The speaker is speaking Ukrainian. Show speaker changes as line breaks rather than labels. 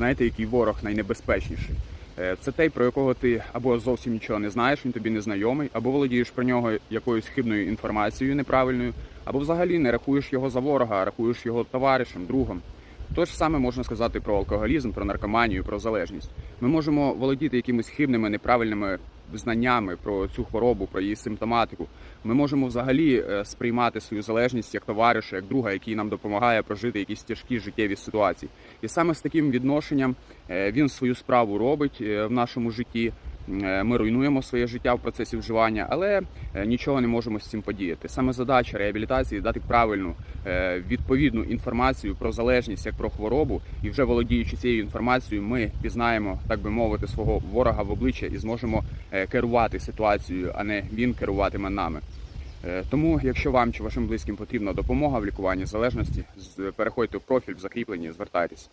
Знаєте, який ворог найнебезпечніший? Е, Це той, про якого ти або зовсім нічого не знаєш, він тобі не знайомий, або володієш про нього якоюсь хибною інформацією неправильною, або взагалі не рахуєш його за ворога, а рахуєш його товаришем, другом. То ж саме можна сказати про алкоголізм, про наркоманію, про залежність. Ми можемо володіти якимись хибними, неправильними знаннями про цю хворобу, про її симптоматику. Ми можемо взагалі е, сприймати свою залежність як товариша, як друга, який нам допомагає прожити якісь тяжкі життєві ситуації. І саме з таким відношенням е, він свою справу робить е, в нашому житті. Е, Ми руйнуємо своє життя в процесі вживання, але е, нічого не можемо з цим подіяти. Саме задача реабілітації дати правильну е, відповідну інформацію про залежність як про хворобу, і вже володіючи цією інформацією, ми пізнаємо, так би мовити, свого ворога в обличчя і зможемо керувати ситуацією, а не він керуватиме нами. Тому, якщо вам чи вашим близьким потрібна допомога в лікуванні залежності, переходьте в профіль в закріпленні, звертайтесь.